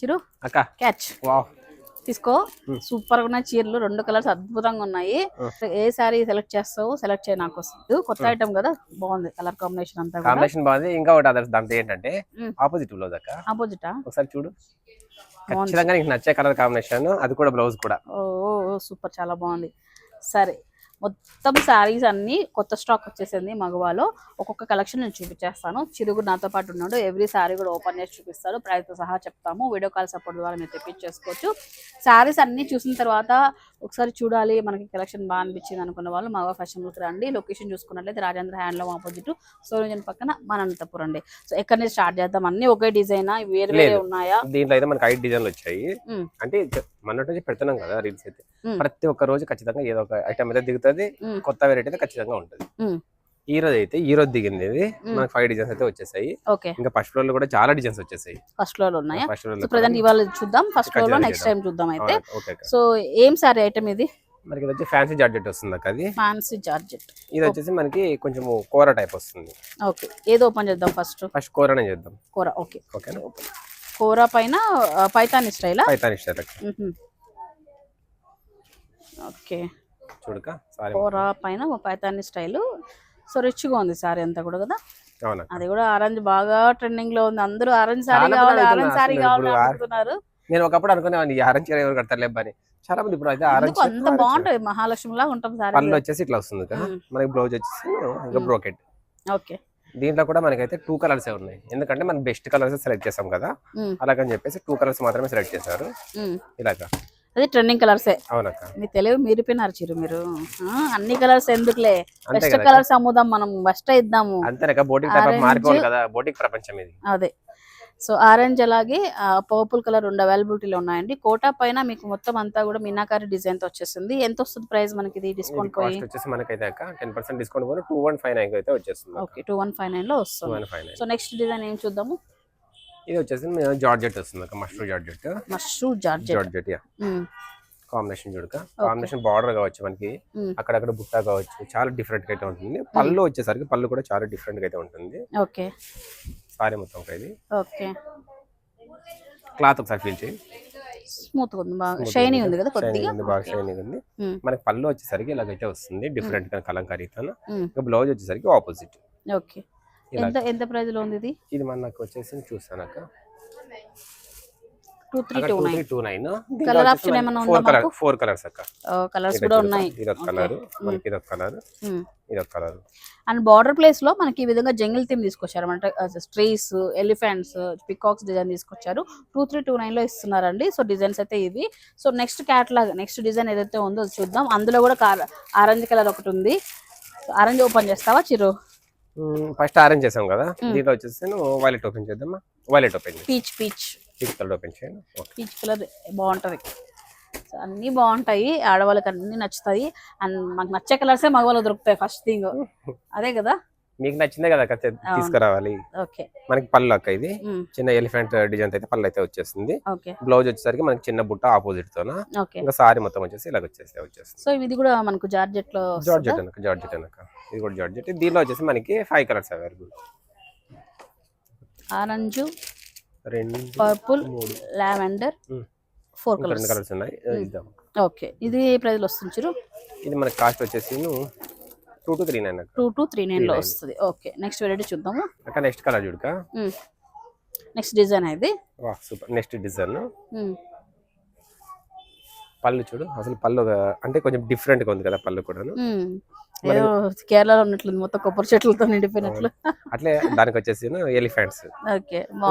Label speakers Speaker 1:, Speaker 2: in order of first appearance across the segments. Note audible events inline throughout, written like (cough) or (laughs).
Speaker 1: చిరు
Speaker 2: అక్క.
Speaker 1: Catch
Speaker 2: wow
Speaker 1: తీసుకో. సూపర్గా ఉన్నాయి చీరలు. రెండు కలర్స్ అద్భుతంగా ఉన్నాయి. ఏ సారీ సెలెక్ట్ చేస్తావు సెలెక్ట్ చేయి నాకు వస్తుంది. కొత్త ఐటమ్ కదా. బాగుంది. కలర్ కాంబినేషన్ అంతా
Speaker 2: కాంబినేషన్ బాగుంది. ఇంకా ఒకటి అదర్ దాంట్లో ఏంటంటే. ఆపోజిట్ బ్లౌజ్ అక్క
Speaker 1: ఆపోజిటా
Speaker 2: ఒకసారి చూడు. ఖచ్చితంగా నీకు నచ్చే కలర్ కాంబినేషన్ అది కూడా బ్లౌజ్ కూడా.
Speaker 1: ఓ సూపర్. చాలా బాగుంది. సరే. మొత్తం శారీస్ అన్ని కొత్త స్టాక్ వచ్చేసింది మగవాలో ఒక్కొక్క కలెక్షన్ నేను చూపించేస్తాను. చిరుగు నాతో పాటు ఉన్నాడు. ఎవ్రీ శారీ కూడా ఓపెన్ చేసి చూపిస్తాడు. ప్రైస్తో సహా చెప్తాము. వీడియో కాల్ సపోర్ట్ ద్వారా మీరు తెప్పించేసుకోవచ్చు. శారీస్ అన్ని చూసిన తర్వాత ఒకసారి చూడాలి. మనకి కలెక్షన్ బాగా అనిపించింది అనుకున్న వాళ్ళు మగవా ఫ్యాషన్లోకి రండి. లొకేషన్ చూసుకున్నట్లయితే రాజేంద్ర హ్యాండ్లూమ్ ఆపోజిట్. సోరంజన్ పక్కన మన అనంతపురం అండి. సో ఎక్కడి నుంచి స్టార్ట్ చేద్దాం? అన్ని ఒకే డిజైన్? వేరు వేరే. ఉన్నాయా?
Speaker 2: దీంట్లో అయితే మనకి ఐదు డిజైన్లు వచ్చాయి. అంటే మొన్నటి నుంచి పెడుతున్నాం కదా రీల్స్ అయితే. ప్రతి ఒక్క రోజు ఖచ్చితంగా ఏదో ఒక ఐటమ్ అయితే దిగుతుంది. కొత్త వెరైటీ అయితే ఖచ్చితంగా ఉంటుంది. ఈ రోజు అయితే ఈ రోజు దిగింది ఇది. మనకి ఫైవ్ డిజైన్స్ అయితే వచ్చేసాయి.
Speaker 1: ఓకే.
Speaker 2: ఇంకా ఫస్ట్ ఫ్లోర్లో కూడా చాలా డిజైన్స్ వచ్చేసాయి.
Speaker 1: ఫస్ట్ ఫ్లోర్ ఉన్నాయా?
Speaker 2: ఫస్ట్ ఫ్లోర్
Speaker 1: ప్రజెంట్ ఇవాళ చూద్దాం. ఫస్ట్
Speaker 2: ఫ్లోర్లో
Speaker 1: నెక్స్ట్ టైం చూద్దాం అయితే.
Speaker 2: ఓకే
Speaker 1: సో ఏం సారీ ఐటమ్ ఇది?
Speaker 2: మనకి ఇది వచ్చి ఫ్యాన్సీ జార్జెట్ వస్తుంది అక్క అది.
Speaker 1: ఫ్యాన్సీ జార్జెట్
Speaker 2: ఇది వచ్చేసి మనకి కొంచెం కూర టైప్ వస్తుంది.
Speaker 1: ఓకే ఏది ఓపెన్ చేద్దాం ఫస్ట్
Speaker 2: ఫస్ట్ కూరనే చేద్దాం.
Speaker 1: కూర. ఓకే
Speaker 2: ఓకేనా
Speaker 1: కూర పైన పైతాని స్టైలా?
Speaker 2: పైతాన్ ఇస్తారు
Speaker 1: ఓకే.
Speaker 2: చూడక సారీ
Speaker 1: కూర పైన పైతాని స్టైల్. సో రిచ్గా ఉంది సారీ అంతా కూడా కదా?
Speaker 2: అవునా?
Speaker 1: అది కూడా ఆరెంజ్ బాగా ట్రెండింగ్లో ఉంది. అందరూ ఆరెంజ్ సారీ కావాలి ఆరెంజ్ సారీ. కావాలి అనుకుంటున్నారు
Speaker 2: నేను ఒకప్పుడు అనుకునేవాడిని ఈ ఆరెంజ్ చీర ఎవరు కడతారు చాలా మంది ఇప్పుడు అయితే ఆరెంజ్
Speaker 1: అంత బాగుంటది మహాలక్ష్మి లాగా ఉంటాం సారీ
Speaker 2: పళ్ళు వచ్చేసి ఇట్లా వస్తుంది కదా. మనకి బ్లౌజ్ వచ్చేసి ఇంకా బ్రోకెట్.
Speaker 1: ఓకే.
Speaker 2: దీంట్లో కూడా మనకైతే టూ కలర్స్ ఉన్నాయి. ఎందుకంటే మనం బెస్ట్ కలర్స్ సెలెక్ట్ చేసాం కదా. అలాగని చెప్పేసి టూ కలర్స్ మాత్రమే సెలెక్ట్ చేశారు. ఇలాగా.
Speaker 1: అది ట్రెండింగ్ కలర్సే
Speaker 2: అవునక్క.
Speaker 1: మీ తెలివి మీరిపోయినారు చిరు మీరు. అన్ని కలర్స్ ఎందుకులే? బెస్ట్ కలర్స్ అమ్ముదాం మనం బెస్ట్ ఇద్దాము.
Speaker 2: అంతేనక్క బోటింగ్. మారిపోవాలి కదా బోటింగ్ ప్రపంచం ఇది.
Speaker 1: అదే. సో ఆరెంజ్ అలాగే పర్పుల్ కలర్ రెండు అవైలబిలిటీలో ఉన్నాయండి. కోటా పైన మీకు మొత్తం అంతా కూడా మీనాకారి డిజైన్తో వచ్చేస్తుంది ఎంత వస్తుంది ప్రైస్ మనకి ఇది డిస్కౌంట్ పోయి?
Speaker 2: వచ్చేసి మనకైతే టెన్ పర్సెంట్ డిస్కౌంట్ పోయి టూ వన్ ఫైవ్ నైన్ అయితే వచ్చేస్తుంది
Speaker 1: ఓకే టూ వన్ ఫైవ్
Speaker 2: నైన్లో
Speaker 1: వస్తుంది. సో నెక్స్ట్ డిజైన్ ఏం చూద్దాము?
Speaker 2: ఇది వచ్చేసి జార్జెట్ వస్తుంది mustard georgette.
Speaker 1: Mashru georgette.
Speaker 2: Georgette yeah. Combination చూడక కాంబినేషన్ బార్డర్ కావచ్చు మనకి. అక్కడక్కడ బుట్ట కావచ్చు చాలా డిఫరెంట్గా అయితే ఉంటుంది. పళ్ళు వచ్చేసరికి పళ్ళు కూడా చాలా డిఫరెంట్గా అయితే ఉంటుంది.
Speaker 1: ఓకే.
Speaker 2: సారీ మొత్తం ఇది.
Speaker 1: ఓకే.
Speaker 2: క్లాత్ ఒకసారి ఫీల్ చేయి.
Speaker 1: స్మూత్ ఉంది బాగా షైనీ ఉంది. కదా
Speaker 2: షైనింగ్
Speaker 1: కొద్దిగా
Speaker 2: ఉంది బాగా షైనింగ్ ఉంది.
Speaker 1: Mm.
Speaker 2: మనకి పళ్ళు వచ్చేసరికి ఇలాగైతే వస్తుంది డిఫరెంట్గా కలంకారీతో
Speaker 1: Mm.
Speaker 2: ఇంకా బ్లౌజ్ వచ్చేసరికి ఆపోజిట్
Speaker 1: ఓకే ఎంత ఎంత ప్రైస్లో ఉంది ఇది?
Speaker 2: ఇది మనకు వచ్చేసి చూసానక్క
Speaker 1: two three two nine
Speaker 2: two nine four colour
Speaker 1: మాకు?
Speaker 2: ఫోర్ కలర్స్ అక్క.
Speaker 1: కలర్స్
Speaker 2: ఇది
Speaker 1: కూడా ఉన్నాయి.
Speaker 2: కలర్ మనకి కలర్ కలర్
Speaker 1: అండ్ బార్డర్ ప్లేస్లో మనకి ఈ విధంగా జంగిల్ థీమ్ తీసుకొచ్చారు స్ట్రీస్ ఎలిఫెంట్స్ పికాక్స్ డిజైన్ తీసుకొచ్చారు. టూ త్రీ టూ నైన్లో ఇస్తున్నారండి. సో డిజైన్స్ అయితే ఇవి. So next catalogue next design ఏదైతే ఉందో అది చూద్దాం. అందులో కూడా ఆరెంజ్ కలర్ ఒకటి ఉంది. ఆరెంజ్ ఓపెన్ చేస్తావా చిరు?
Speaker 2: ఫస్ట్ ఆరెంజ్ చేసాం కదా. దీంట్లో వచ్చేసి వైలెట్ ఓపెన్ చేద్దామా? వైలెట్ ఓపెన్ చేయి.
Speaker 1: పీచ్ పీచ్
Speaker 2: కలర్ ఓపెన్ చేయండి.
Speaker 1: పీచ్ కలర్ బాగుంటది. సో అన్ని బాగుంటాయి. ఆడవాళ్ళకి అన్ని నచ్చుతాయి. అండ్ మాకు నచ్చే కలర్సే మగవాళ్ళు దొరుకుతాయి ఫస్ట్ థింగ్ (laughs) అదే కదా?
Speaker 2: మీకు నచ్చిందే కదా తీసుకురావాలి.
Speaker 1: ఓకే
Speaker 2: మనకి పళ్ళు అక్క ఇది. చిన్న ఎలిఫెంట్ డిజైన్ అయితే పళ్ళు అయితే వచ్చేస్తుంది
Speaker 1: ఓకే
Speaker 2: బ్లౌజ్ వచ్చేసరికి మనకి చిన్న బుట్ట ఆపోజిట్ తోన? ఇంకా సారీ మొత్తం వచ్చేసి ఇలాగ వచ్చేసి వచ్చేస్తుంది.
Speaker 1: సో ఇది కూడా మనకు జార్జెట్లో
Speaker 2: జార్జెట్ అనక జార్జెట్ అనక ఇది కూడా జార్జెట్. దీనిలో వచ్చేసి మనకి ఫైవ్ కలర్స్ అవైలబుల్
Speaker 1: ఆరెంజ్
Speaker 2: రెండు
Speaker 1: purple lavender. Four colours.
Speaker 2: Colours ఉన్నాయి. ఇద్దాం.
Speaker 1: ఓకే. ఇది ఏ ప్రైస్లో వస్తుంది చిరు?
Speaker 2: ఇది మనకి కాస్ట్ వచ్చేసి two to three nine
Speaker 1: two to three నైన్లో
Speaker 2: 39.
Speaker 1: వస్తుంది. ఓకే. నెక్స్ట్ వెరైటీ చూద్దాము.
Speaker 2: అక్క నెక్స్ట్ కలర్ చూడక
Speaker 1: నెక్స్ట్ డిజైన్ ఇది.
Speaker 2: వా సూపర్. Next design. పళ్ళు చూడు. అసలు పళ్ళు అంటే కొంచెం డిఫరెంట్గా ఉంది కదా పళ్ళు కూడా
Speaker 1: కేరళలో ఉన్నట్లుంది మొత్తం కొబ్బరి చెట్లతో నిండిపోయినట్లు.
Speaker 2: అట్లే దానికి వచ్చేసి ఎలిఫెంట్స్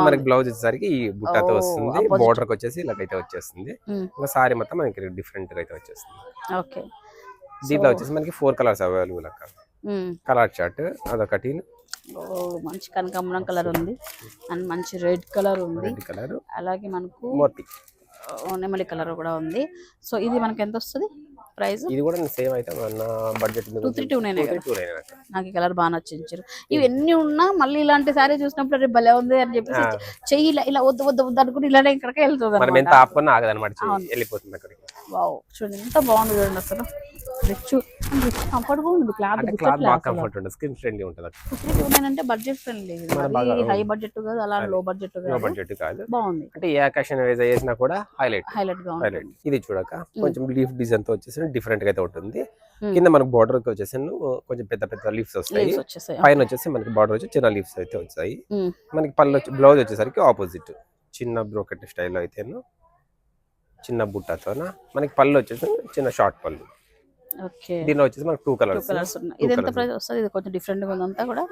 Speaker 2: మనకి బ్లౌజ్ వచ్చేసరికి ఈ బుట్టతో వస్తుంది. బోర్డర్కి వచ్చేసి ఇలాగైతే వచ్చేస్తుంది. ఇంకా సారీ మొత్తం మనకి డిఫరెంట్గా అయితే వచ్చేస్తుంది.
Speaker 1: ఓకే.
Speaker 2: దీంట్లో వచ్చేసి మనకి ఫోర్ కలర్స్ అవైలబుల్ అక్క. కలర్ చార్ట్ అదొకటి.
Speaker 1: మంచి కనకాంబరం కలర్ ఉంది. అండ్ మంచి రెడ్ కలర్ ఉంది.
Speaker 2: రెడ్ కలర్
Speaker 1: అలాగే మనకు
Speaker 2: మోర్పి
Speaker 1: ఆ, నెమలి కలర్ కూడా ఉంది. సో ఇది మనకి ఎంత వస్తుంది ప్రైస్
Speaker 2: ఇది కూడా సేమ్ అయితే budget
Speaker 1: two three two nine నాకు. ఈ కలర్ బాగా నచ్చించారు. ఇవి ఎన్ని ఉన్నా మళ్ళీ ఇలాంటి సారీ చూసినప్పుడు రేపు భలే ఉంది అని చెప్పేసి చెయ్యి ఇలా ఇలా వద్దు వద్దు వద్దు అనుకుని ఇలానే ఇక్కడికి వెళ్తుంది
Speaker 2: మనం ఎంత. వెళ్ళిపోతుంది అక్కడికి.
Speaker 1: వావ్ చూడండి ఎంత బాగుంది చూడండి అసలు. రిచ్ కంఫర్ట్గా ఉంది క్లాత్
Speaker 2: క్లాత్ బాగా కంఫర్ట్ ఉంటుంది స్కిన్ ఫ్రెండ్లీ ఉంటుంది
Speaker 1: అంటే బడ్జెట్ ఫ్రెండ్లీ హై బడ్జెట్ కాదు అలా లో బడ్జెట్లో
Speaker 2: బడ్జెట్ కాదు.
Speaker 1: బాగుంది.
Speaker 2: అంటే ఏ అకేషన్ వైజ్ వేసినా కూడా హైలైట్
Speaker 1: హైలైట్గా
Speaker 2: హైలైట్ ఇది చూడక కొంచెం లీఫ్ డిజైన్తో వచ్చేసి డిఫరెంట్గా అయితే ఉంటుంది.
Speaker 1: Hmm.
Speaker 2: కింద మనకు బార్డర్కి వచ్చేసి కొంచెం పెద్ద పెద్ద లీవ్స్ వస్తాయి. పైన వచ్చేసి మనకి బార్డర్ వచ్చి చిన్న లీవ్స్ అయితే వచ్చాయి.
Speaker 1: Hmm.
Speaker 2: మనకి పళ్ళు వచ్చి బ్లౌజ్ వచ్చేసరికి ఆపోజిట్ చిన్న బ్రోకెట్ స్టైల్లో అయితేను చిన్న బుట్టతోన మనకి పళ్ళు వచ్చేసి చిన్న షార్ట్ పళ్ళు. దీనిలో వచ్చేసి మనకి టూ కలర్స్
Speaker 1: కలర్స్ ఉన్నాయి. ఇది ఎంత. ప్రైస్ వస్తుంది? ఇది కొంచెం డిఫరెంట్గా ఉందంతా కూడా?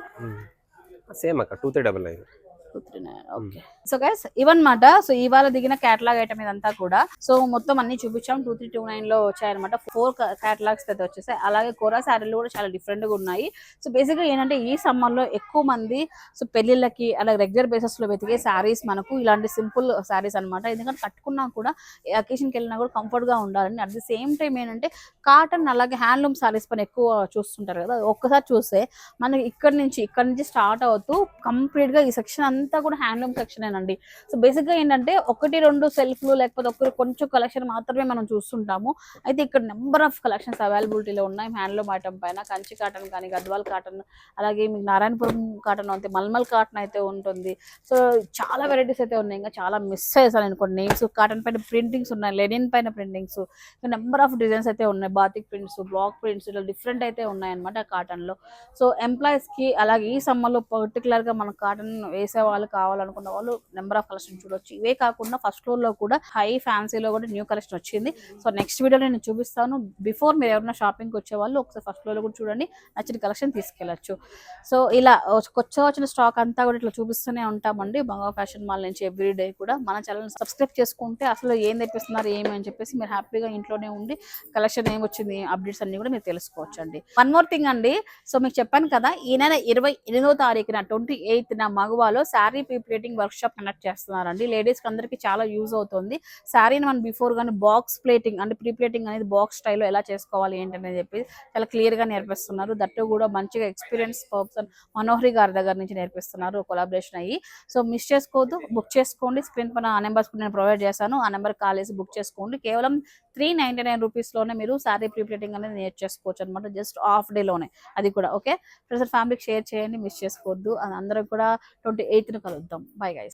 Speaker 2: సేమ్ అక్క two three double nine.
Speaker 1: Two three nine okay. So guys ఇవన్నమాట. సో ఇవాళ దిగిన క్యాటలాగ్ ఐటమ్ ఇదంతా కూడా. సో మొత్తం అన్ని చూపించాం. టూ త్రీ టూ నైన్లో వచ్చాయన్నమాట. ఫోర్ క్యాటలాగ్స్ అయితే వచ్చేసాయి. అలాగే కోరా శారీలు కూడా చాలా డిఫరెంట్గా ఉన్నాయి. సో బేసిక్గా ఏంటంటే ఈ సమ్మర్లో ఎక్కువ మంది సో పెళ్ళిళ్ళకి అలాగే రెగ్యులర్ బేసిస్లో వెతికే శారీస్ మనకు ఇలాంటి సింపుల్ శారీస్ అన్నమాట. ఎందుకంటే కట్టుకున్నా కూడా అకేషన్కి వెళ్ళినా కూడా కంఫర్ట్గా ఉండాలని. అట్ ది సేమ్ టైం ఏంటంటే కాటన్ అలాగే హ్యాండ్లూమ్ శారీస్ పైన ఎక్కువ చూస్తుంటారు కదా. ఒక్కసారి చూస్తే మనకి ఇక్కడ నుంచి ఇక్కడ నుంచి స్టార్ట్ అవుతూ కంప్లీట్గా ఈ సెక్షన్ అంతా కూడా హ్యాండ్లూమ్ సెక్షనేనండి సో బేసిక్గా ఏంటంటే ఒకటి రెండు సెల్ఫ్లు లేకపోతే ఒకరు కొంచెం కలెక్షన్ మాత్రమే మనం చూస్తుంటాము. అయితే ఇక్కడ నెంబర్ ఆఫ్ కలెక్షన్స్ అవైలబిలిటీలో ఉన్నాయి. హ్యాండ్లూమ్ ఐటమ్ పైన కంచి కాటన్ కానీ గద్వాల్ కాటన్ అలాగే మీకు నారాయణపురం కాటన్ అయితే మల్మల్ కాటన్ అయితే ఉంటుంది. సో చాలా వెరైటీస్ అయితే ఉన్నాయి. ఇంకా చాలా మిస్ చేశాను నేను కొన్ని నేమ్స్. కాటన్ పైన ప్రింటింగ్స్ ఉన్నాయి. లెనిన్ పైన ప్రింటింగ్స్. నెంబర్ ఆఫ్ డిజైన్స్ అయితే ఉన్నాయి. బాతిక్ ప్రింట్స్ బ్లాక్ ప్రింట్స్ ఇట్లా డిఫరెంట్ అయితే ఉన్నాయి కాటన్లో. కాటన్లో సో ఎంప్లాయీస్కి అలాగే ఈ సమ్మర్లో లో మనం గా కాటన్ వేసే వాళ్ళు కావాలనుకున్న వాళ్ళు నెంబర్ ఆఫ్ కలెక్షన్ చూడొచ్చు. ఇవే కాకుండా ఫస్ట్ ఫ్లోర్లో కూడా హై ఫ్యాన్సీలో కూడా న్యూ కలెక్షన్ వచ్చింది. సో నెక్స్ట్ వీడియోలో నేను చూపిస్తాను. బిఫోర్ మీరు ఎవరైనా షాపింగ్ వచ్చే వాళ్ళు ఒకసారి ఫస్ట్ ఫ్లోర్లో కూడా చూడండి. నచ్చిన కలెక్షన్ తీసుకెళ్ళచ్చు. సో ఇలా కొత్త వచ్చిన స్టాక్ అంతా కూడా ఇట్లా చూపిస్తూనే ఉంటామండి. బంగా ఫ్యాషన్ మాల్ నుంచి ఎవ్రీ డే కూడా మన ఛానల్ సబ్స్క్రైబ్ చేసుకుంటే అసలు ఏం తెప్పిస్తున్నారు ఏమి అని చెప్పేసి మీరు హ్యాపీగా ఇంట్లోనే ఉండి కలెక్షన్ ఏం వచ్చింది అప్డేట్స్ అన్ని కూడా మీరు తెలుసుకోవచ్చు అండి వన్ మోర్ థింగ్ అండి. సో మీకు చెప్పాను కదా ఈ నెల ఇరవై ఎనిమిదో తారీఖున ట్వంటీ ఎయిత్ నా మగవాలో sari prepleating workshop conduct చేస్తున్నారండి. లేడీస్ అందరికీ అందరికి చాలా యూజ్ అవుతుంది. శారీని మనం బిఫోర్ కానీ బాక్స్ ప్లేటింగ్ అంటే ప్రీప్లేటింగ్ అనేది బాక్స్ స్టైల్లో ఎలా చేసుకోవాలి ఏంటనేది చెప్పి చాలా క్లియర్గా నేర్పిస్తున్నారు. దట్టు కూడా మంచిగా ఎక్స్పీరియన్స్ పర్సన్ మనోహరి గారి దగ్గర నుంచి నేర్పిస్తున్నారు. కొలాబరేషన్ అయ్యి. సో మిస్ చేసుకోవద్దు బుక్ చేసుకోండి. స్క్రీన్ పైన ఆ నెంబర్స్ నేను ప్రొవైడ్ చేశాను. ఆ నెంబర్ కాల్ చేసి బుక్ చేసుకోండి. కేవలం త్రీ నైన్టీ నైన్ రూపీస్లోనే మీరు శారీ ప్రీప్లేటింగ్ అనేది నేర్చేసుకోవచ్చు అనమాట జస్ట్ హాఫ్ డేలోనే. అది కూడా ఓకే? ఫ్రెండ్స్ ఫ్యామిలీకి షేర్ చేయండి మిస్ చేసుకోవద్దు. అది కూడా ట్వంటీ ఎయిత్ని కలుద్దాం. Bye guys